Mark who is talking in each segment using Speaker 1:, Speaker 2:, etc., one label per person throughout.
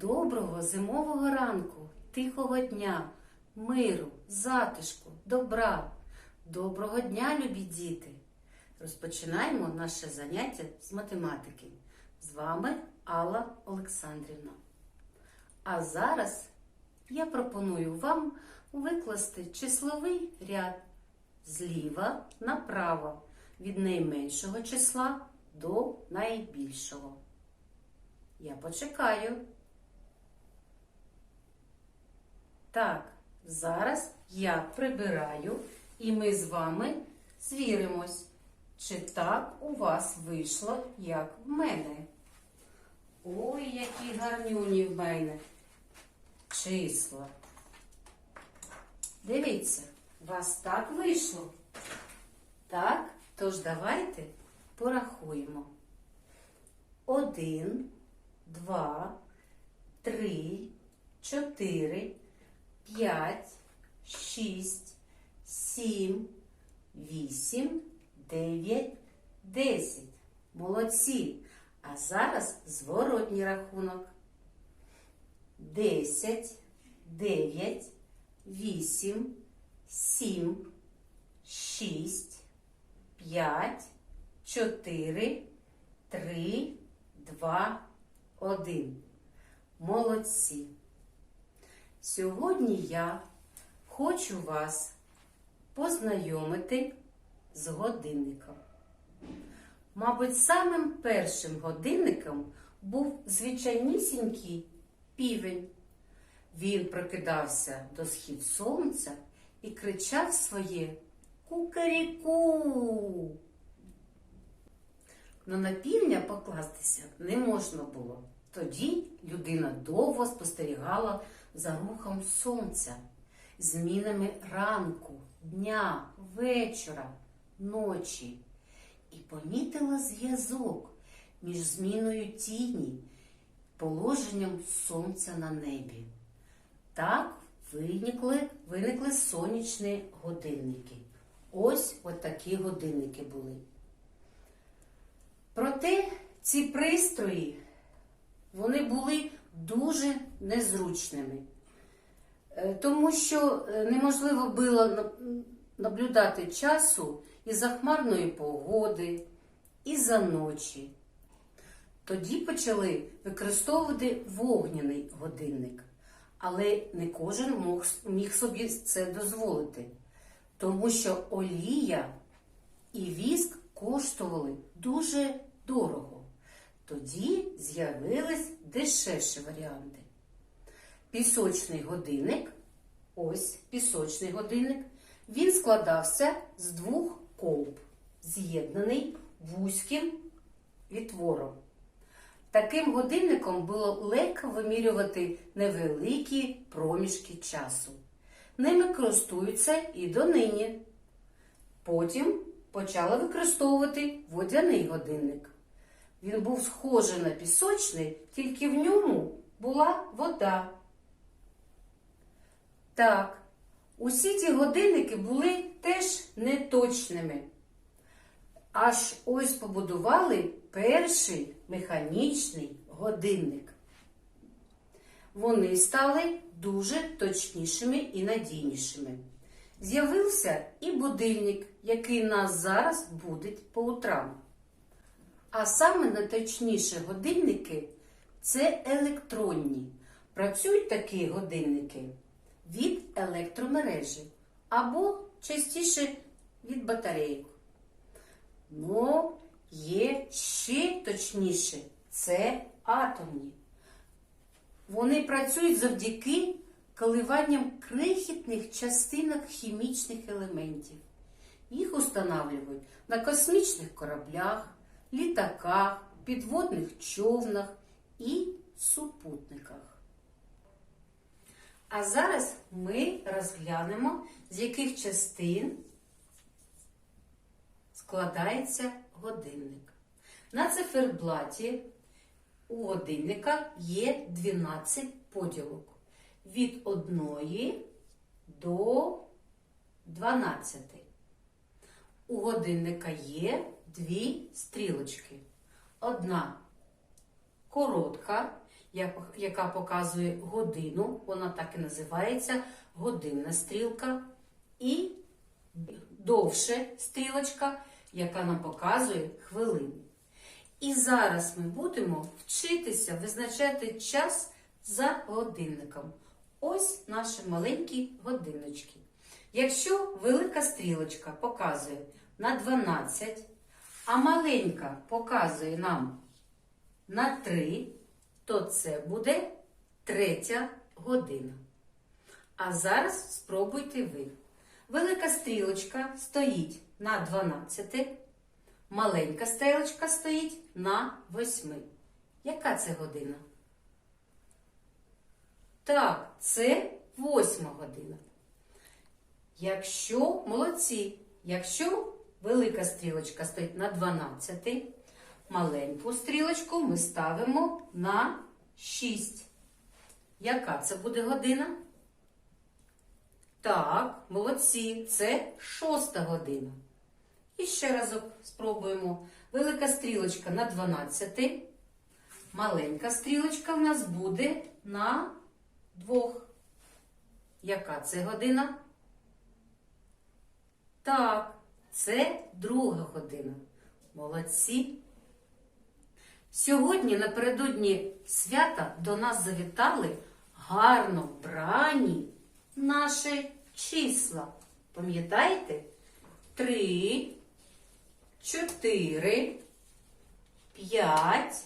Speaker 1: Доброго зимового ранку, тихого дня, миру, затишку, добра. Доброго дня, любі діти! Розпочинаємо наше заняття з математики. З вами Алла Олександрівна. А зараз я пропоную вам викласти числовий ряд зліва направо від найменшого числа до найбільшого. Я почекаю. Так, зараз я прибираю, і ми з вами звіримось, чи так у вас вийшло, як в мене. Ой, які гарнюні в мене числа. Дивіться, у вас так вийшло. Так, тож давайте порахуємо. Один, два, три, чотири, п'ять, шість, сім, вісім, дев'ять, десять. Молодці. А зараз зворотній рахунок. Десять, дев'ять, вісім, сім, шість, п'ять, чотири, три, два, один. Молодці. Сьогодні я хочу вас познайомити з годинником. Мабуть, самим першим годинником був звичайнісінький півень. Він прокидався до схід сонця і кричав своє Кукаріку. Но на півня покластися не можна було. Тоді людина довго спостерігала за рухом сонця, змінами ранку, дня, вечора, ночі і помітила зв'язок між зміною тіні положенням сонця на небі. Так виникли, виникли сонячні годинники. Ось от такі годинники були. Проте ці пристрої вони були дуже незручними, Е, тому що е, неможливо було наблюдати часу із-за хмарної погоди, із-за ночі. Тоді почали використовувати вогняний годинник, але не кожен міг собі це дозволити, тому що олія і віск коштували дуже дорого. Тоді з'явились дешевші варіанти. Пісочний годинник, ось пісочний годинник, він складався з двох колб, з'єднаний вузьким відтвором. Таким годинником було легко вимірювати невеликі проміжки часу. Ними користуються і донині. Потім почали використовувати водяний годинник. Він був схожий на пісочний, тільки в ньому була вода. Так, усі ці годинники були теж неточними. Аж ось побудували перший механічний годинник. Вони стали дуже точнішими і надійнішими. З'явився і будильник, який нас зараз будить по утрам. А саме найточніші годинники це електронні. Працюють такі годинники від електромережі або частіше від батарейок. Ну, є ще точніше це атомні. Вони працюють завдяки коливанням крихітних частинок хімічних елементів. Їх установлюють на космічних кораблях, літаках, підводних човнах і супутниках. А зараз ми розглянемо, з яких частин складається годинник. На циферблаті у годинника є 12 поділок від 1 до 12. У годинника є дві стрілочки. Одна коротка, яка показує годину, вона так і називається годинна стрілка, і довше стрілочка, яка нам показує хвилини. І зараз ми будемо вчитися визначати час за годинником. Ось наші маленькі годиннички. Якщо велика стрілочка показує на 12, а маленька показує нам на 3, то це буде третя година. А зараз спробуйте ви. Велика стрілочка стоїть на 12, маленька стрілочка стоїть на 8. Яка це година? Так, це 8 година. Якщо молодці, якщо велика стрілочка стоїть на 12, маленьку стрілочку ми ставимо на 6. Яка це буде година? Так, молодці, це шоста година. І ще разок спробуємо. Велика стрілочка на 12. Маленька стрілочка в нас буде на 2. Яка це година? Так, це друга година. Молодці. Сьогодні напередодні свята до нас завітали гарно вбрані наші числа. Пам'ятаєте? Три, чотири, п'ять,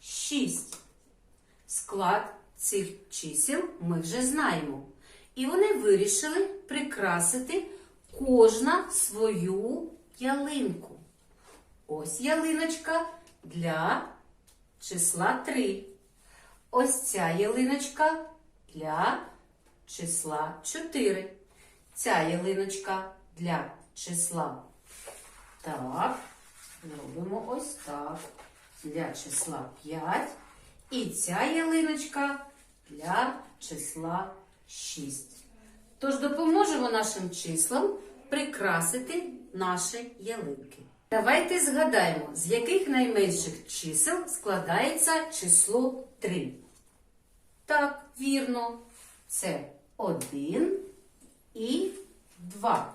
Speaker 1: шість. Склад цих чисел ми вже знаємо. І вони вирішили прикрасити кожна свою ялинку. Ось ялиночка для числа 3. Ось ця ялиночка для числа 4. Ця ялиночка для числа. Так, робимо ось так. Для числа 5. І ця ялиночка для числа 6. Тож допоможемо нашим числам прикрасити наші ялинки. Давайте згадаємо, з яких найменших чисел складається число 3. Так, вірно, це 1 і 2.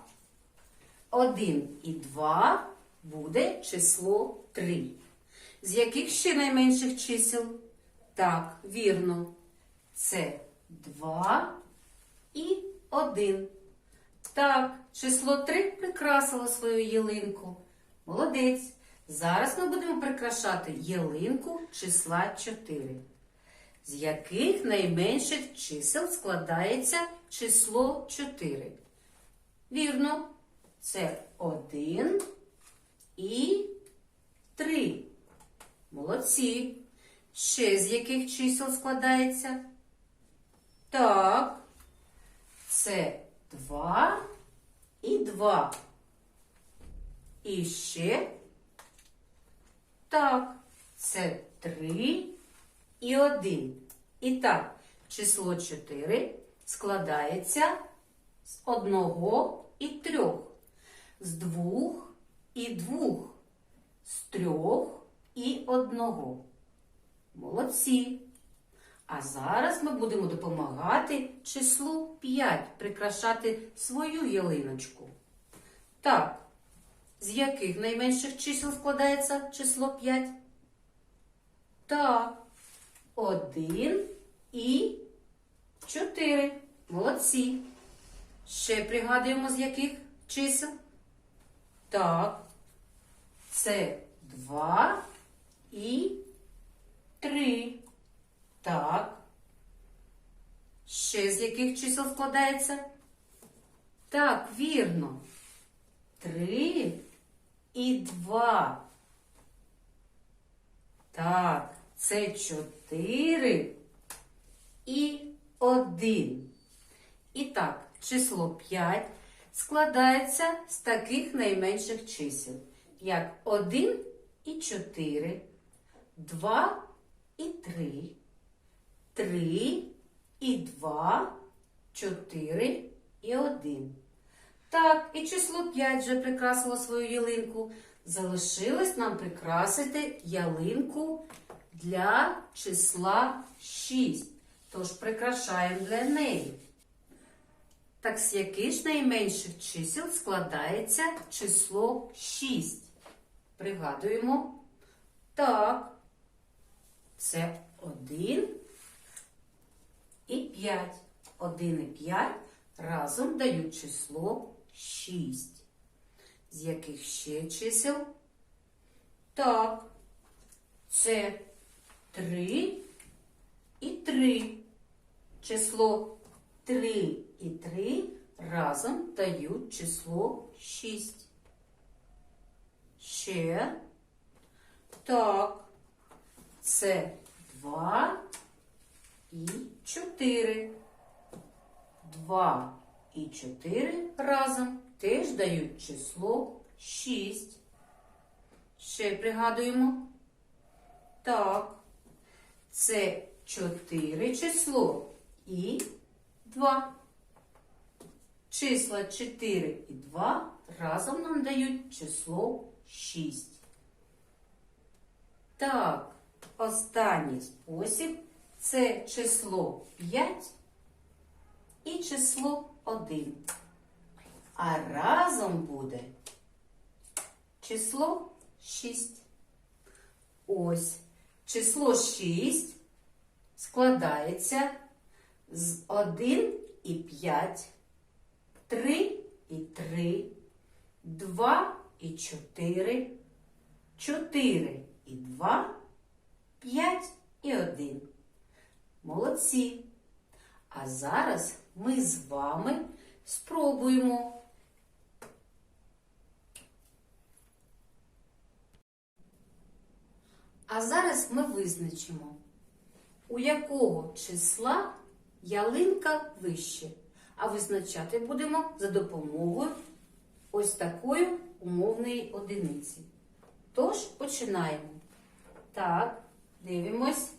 Speaker 1: 1 і 2 буде число 3. З яких ще найменших чисел? Так, вірно. Це 2 і 1. Так, число 3 прикрасило свою ялинку. Молодець. Зараз ми будемо прикрашати ялинку числа 4. З яких найменших чисел складається число 4? Вірно, це 1 і 3. Молодці. Ще з яких чисел складається? Так, це 2 і 2. І ще так, це 3 і 1. І так, число 4 складається з 1 і 3, з 2 і 2, з 3 і 1. Молодці. А зараз ми будемо допомагати числу 5 прикрашати свою ялиночку. Так, з яких найменших чисел складається число 5? Так, 1 і 4. Молодці. Ще пригадуємо, з яких чисел? Так, це 2 і 3. Так. Ще з яких чисел складається? Так, вірно. Три і два. Так, це чотири і один. І так, число 5 складається з таких найменших чисел, як 1 і 4, 2 і 3, 3 і 2, 4 і 1. Так, і число 5 вже прикрасило свою ялинку. Залишилось нам прикрасити ялинку для числа 6. Тож прикрашаємо для неї. Так з яких найменших чисел складається число 6? Пригадуємо. Так, це 1 і 5. 1 і 5 разом дають число 6. З яких ще чисел? Так, це 3 і 3. Число 3 і 3 разом дають число 6. Ще. Так, це 2 і 4. 2 і 4 разом теж дають число 6. Ще пригадуємо. Так, це 4 число і 2. Числа 4 і 2 разом нам дають число 6. Так, останній спосіб це число 5 і число 1. А разом буде число 6. Ось число 6 складається з 1 і 5, 3 і 3, 2 і 4, 4 і 2, 5 і 1. Молодці! А зараз ми з вами спробуємо. А зараз ми визначимо, у якого числа ялинка вище. А визначати будемо за допомогою ось такої умовної одиниці. Тож починаємо. Так, дивимось.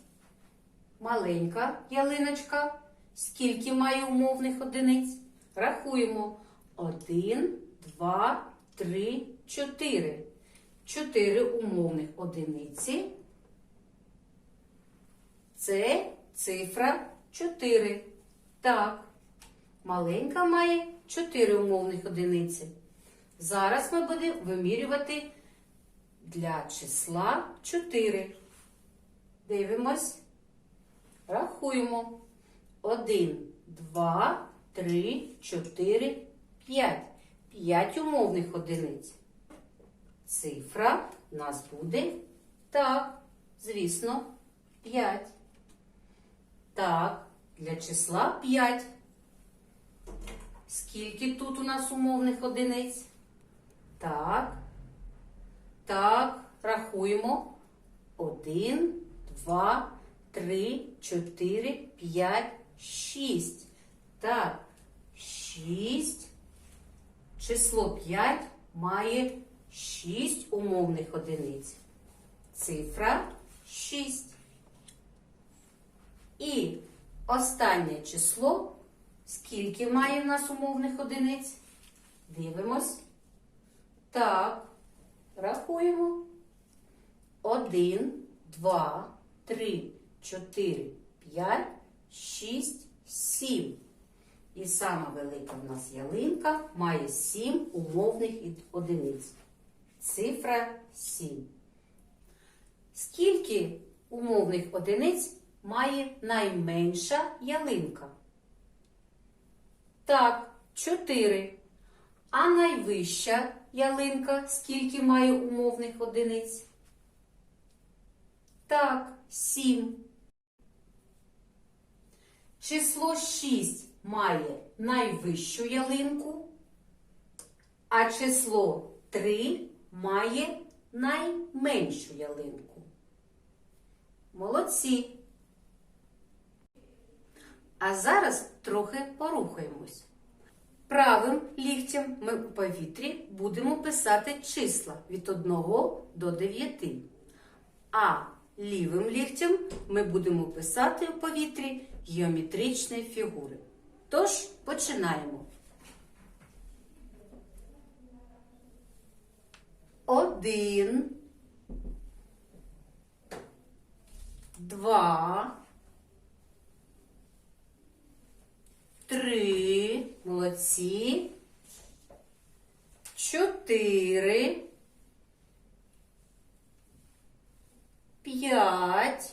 Speaker 1: Маленька ялиночка. Скільки має умовних одиниць? Рахуємо. Один, два, три, чотири. Чотири умовних одиниці. Це цифра 4. Так, маленька має 4 умовних одиниці. Зараз ми будемо вимірювати для числа 4. Дивимось. Рахуємо. 1, 2, 3, 4, 5. 5 умовних одиниць. Цифра у нас буде так, звісно, 5. Так, для числа 5. Скільки тут у нас умовних одиниць? Так. Так, рахуємо. 1, 2, 3, 4, 5, 6. Так, 6. Число 5 має 6 умовних одиниць. Цифра 6. І останнє число, скільки має в нас умовних одиниць? Дивимось. Так, рахуємо. 1, 2, 3, 4, 5, 6, 7. І сама велика в нас ялинка має 7 умовних одиниць. Цифра 7. Скільки умовних одиниць має найменша ялинка? Так, 4. А найвища ялинка скільки має умовних одиниць? Так, 7. Число 6 має найвищу ялинку, а число 3 має найменшу ялинку. Молодці. А зараз трохи порухаємось. Правим ліктем ми у повітрі будемо писати числа від 1 до 9. А лівим ліктем ми будемо писати у повітрі геометричні фігури. Тож починаємо. Один. два, три, молодці, чотири, п'ять,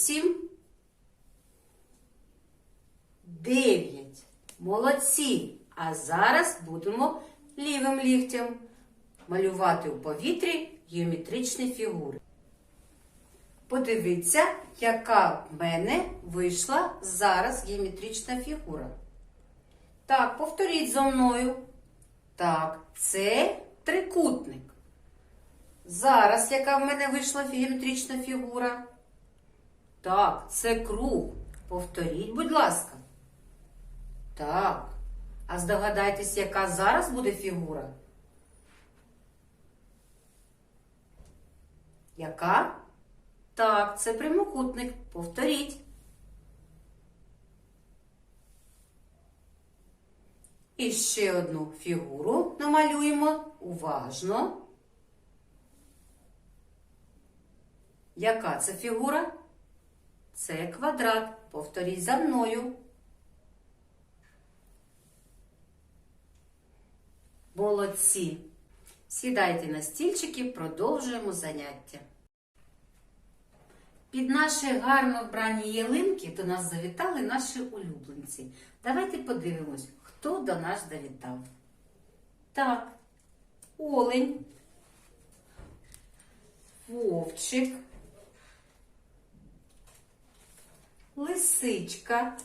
Speaker 1: 8, 9. Молодці. А зараз будемо лівим ліктем малювати у повітрі геометричні фігури. Подивіться, яка в мене вийшла зараз геометрична фігура. Так, повторіть за мною. Так, це трикутник. Зараз, яка в мене вийшла геометрична фігура? Так, це круг. Повторіть, будь ласка. Так. А здогадайтесь, яка зараз буде фігура? Яка? Так, це прямокутник. Повторіть. І ще одну фігуру намалюємо уважно. Яка це фігура? Це квадрат. Повторіть за мною. Молодці. Сідайте на стільчики, продовжуємо заняття. Під наші гарно вбрані ялинки до нас завітали наші улюбленці. Давайте подивимось, хто до нас завітав. Так, олень, вовчик, лисичка,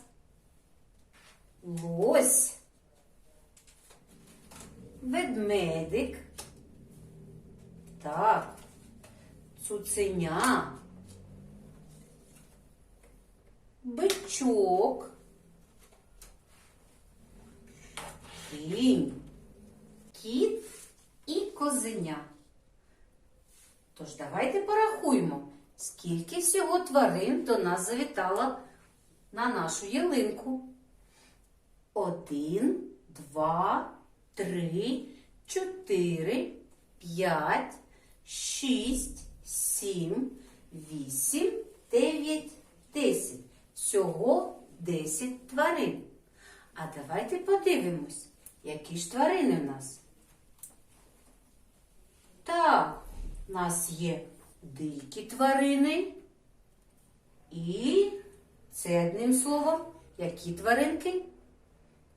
Speaker 1: лось, ведмедик, так, цуценя, бичок, кінь, кіт і козеня. Тож давайте порахуємо, скільки всього тварин до нас завітало на нашу ялинку. Один, два, три, чотири, п'ять, шість, сім, вісім, дев'ять, десять. Всього десять тварин. А давайте подивимось, які ж тварини в нас. Так, у нас є дикі тварини. І це одним словом, які тваринки?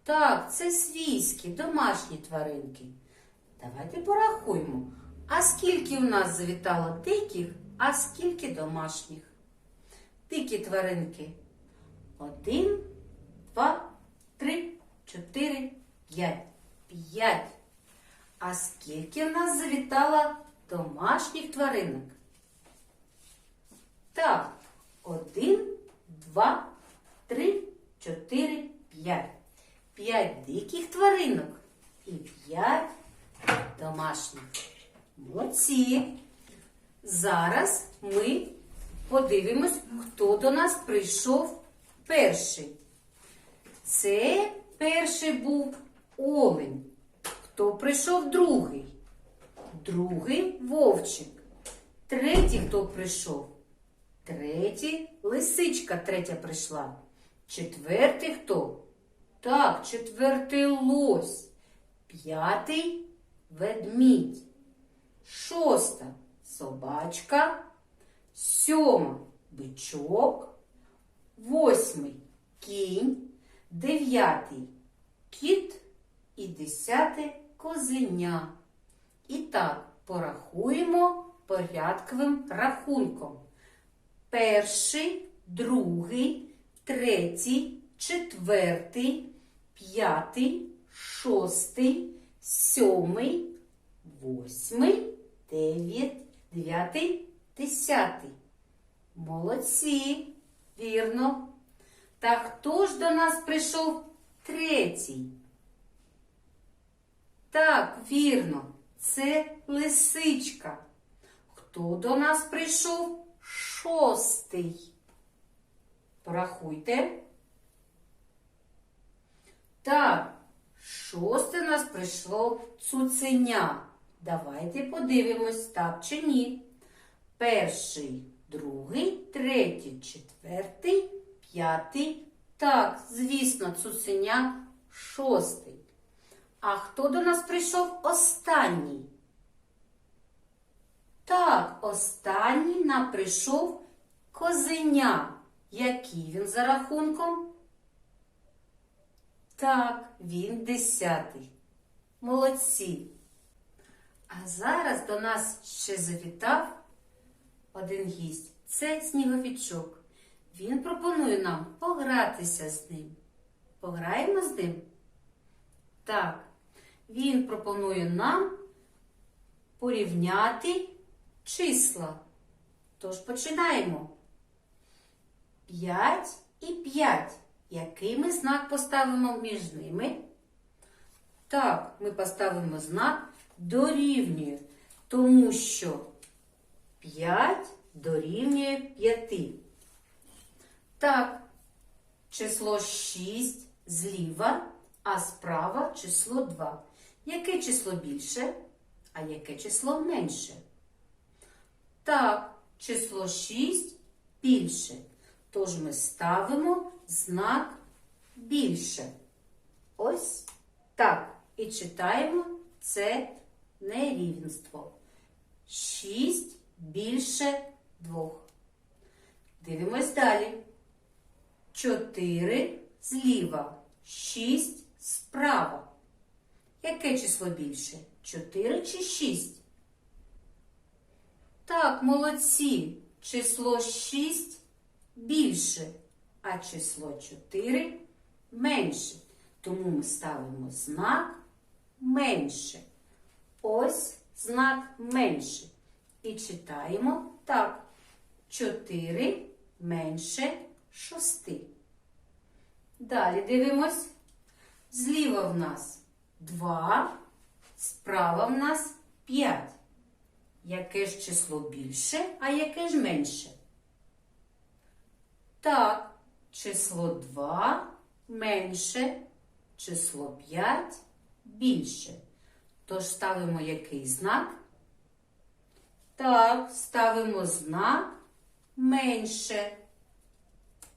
Speaker 1: Так, це свійські, домашні тваринки. Давайте порахуємо. А скільки в нас завітало диких, а скільки домашніх? Дикі тваринки. Один, два, три, чотири, п'ять. П'ять. А скільки в нас завітало домашніх тваринок? Так, один, два, три, чотири, п'ять. П'ять диких тваринок і п'ять домашніх. Молодці. Зараз ми подивимось, хто до нас прийшов перший. Це перший був олень. Хто прийшов другий? Другий вовчик. Третій хто прийшов? Третій лисичка третя прийшла. Четвертий хто? Так, четвертий лось. П'ятий ведмідь. Шоста собачка. Сьома бичок. Восьмий кінь. Дев'ятий кіт і десяте козеня. І так, порахуємо порядковим рахунком. Перший, другий, третій, четвертий, п'ятий, шостий, сьомий, восьмий, дев'ять, дев'ятий, десятий. Молодці, вірно. Та хто ж до нас прийшов третій? Так, вірно, це лисичка. Хто до нас прийшов шостий? Порахуйте. Так, шосте нас прийшло цуценя. Давайте подивимось, так чи ні. Перший, другий, третій, четвертий, п'ятий. Так, звісно, цуценя шостий. А хто до нас прийшов останній? Так, останній нам прийшов козеня. Який він за рахунком? Так, він десятий. Молодці. А зараз до нас ще завітав один гість. Це сніговічок. Він пропонує нам погратися з ним. Пограємо з ним? Так, він пропонує нам порівняти числа. Тож починаємо. 5 і 5. Який ми знак поставимо між ними? Так, ми поставимо знак дорівнює, тому що 5 дорівнює 5. Так, число 6 зліва, а справа число 2. Яке число більше, а яке число менше? Так, число 6 більше. Тож ми ставимо знак більше. Ось так. І читаємо це нерівенство. 6 більше 2. Дивимось далі. 4 зліва, 6 справа. Яке число більше? 4 чи 6? Так, молодці. Число 6 більше, а число 4 менше. Тому ми ставимо знак менше. Ось знак менше. І читаємо так. 4 менше 6. Далі дивимось. Зліва в нас 2, справа в нас 5. Яке ж число більше, а яке ж менше? Так, число 2 менше, число 5 більше. Тож ставимо який знак? Так, ставимо знак менше.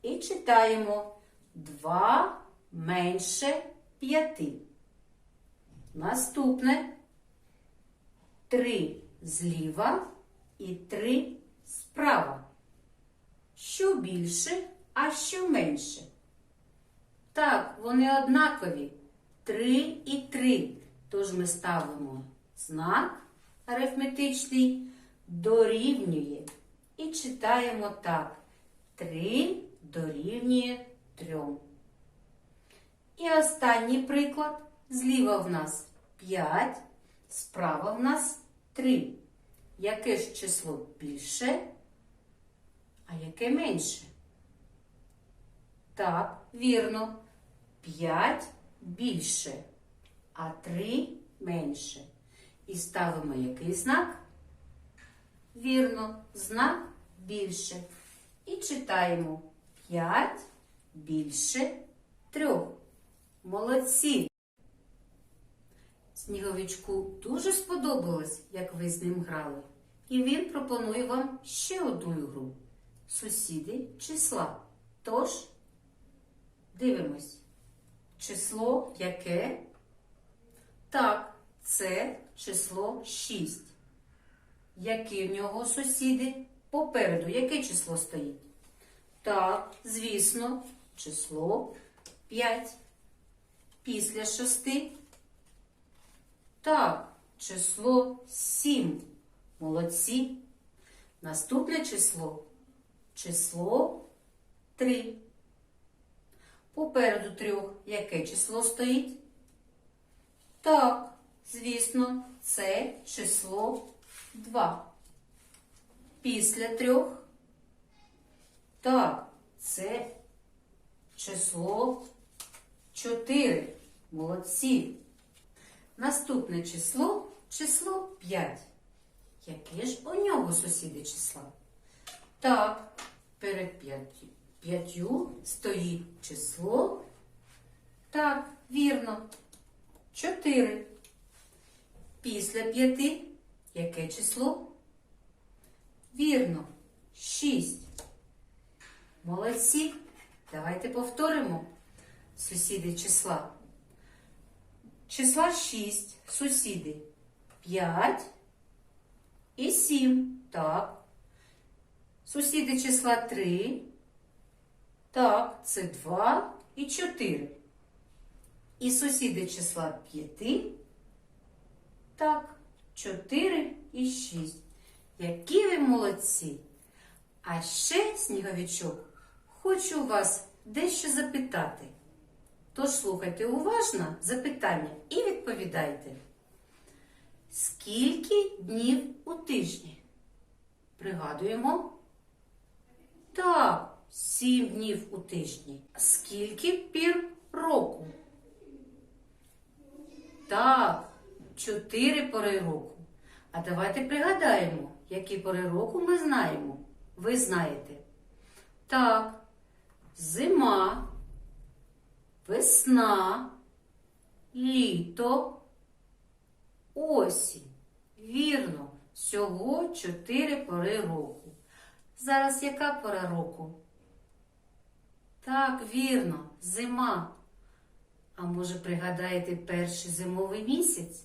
Speaker 1: І читаємо 2 менше 5. Наступне 3 зліва і 3 справа. Що більше, а що менше? Так, вони однакові. 3 і 3. Тож ми ставимо знак арифметичний дорівнює. І читаємо так. 3 дорівнює 3. І останній приклад. Зліва в нас 5, справа в нас 3. Яке ж число більше, а яке менше? Так, вірно. 5 більше, а 3 менше. І ставимо який знак? Вірно, знак більше. І читаємо 5 більше 3. Молодці! Сніговичку дуже сподобалось, як ви з ним грали. І він пропонує вам ще одну гру. Сусіди числа. Тож, дивимось. Число яке? Так, це число 6. Які в нього сусіди? Попереду яке число стоїть? Так, звісно, число 5. Після 6. Так, число 7. Молодці. Наступне число число 3. Попереду трьох яке число стоїть? Так, звісно, це число 2. Після трьох. Так, це число 4. Молодці. Наступне число число 5. Яке ж у нього сусіди числа? Так, перед 5 п'ятью стоїть число. Так, вірно. Чотири. Після п'яти яке число? Вірно. Шість. Молодці. Давайте повторимо сусіди числа. Числа 6, сусіди 5 і 7. Так. Сусіди числа 3. Так, це 2 і 4. І сусіди числа 5. Так, 4 і 6. Які ви молодці! А ще, сніговичок, хочу вас дещо запитати. Тож слухайте уважно запитання і відповідайте. Скільки днів у тижні? Пригадуємо? Так, сім днів у тижні. Скільки пір року? Так, чотири пори року. А давайте пригадаємо, які пори року ми знаємо. Ви знаєте. Так, зима, весна, літо, осінь. Вірно, всього чотири пори року. Зараз яка пора року? Так, вірно, зима. А може пригадаєте перший зимовий місяць?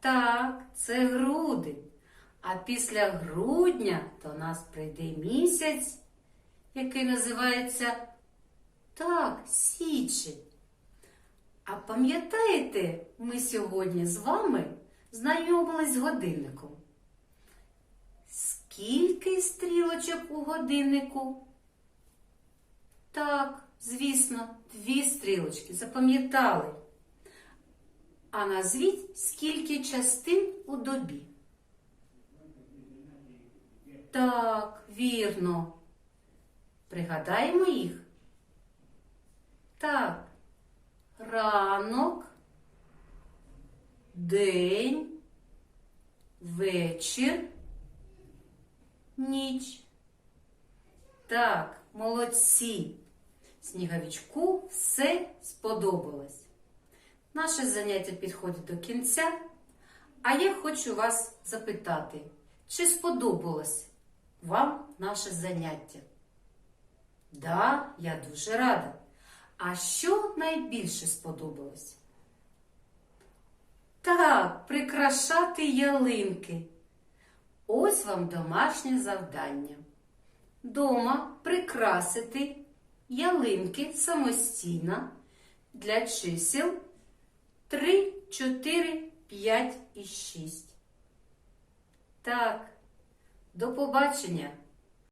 Speaker 1: Так, це грудень. А після грудня до нас прийде місяць, який називається так, січень. А пам'ятаєте, ми сьогодні з вами знайомились з годинником. Скільки стрілочок у годиннику? Так, звісно, дві стрілочки. Запам'ятали. А назвіть, скільки частин у добі. Так, вірно. Пригадаємо їх. Так. Ранок, день, вечір, ніч. Так, молодці. Сніговичку все сподобалось. Наше заняття підходить до кінця, а я хочу вас запитати, чи сподобалось вам наше заняття? Да, я дуже рада. А що найбільше сподобалось? Так, прикрашати ялинки. Ось вам домашнє завдання. Дома прикрасити ялинки самостійно для чисел 3, 4, 5 і 6. Так, до побачення!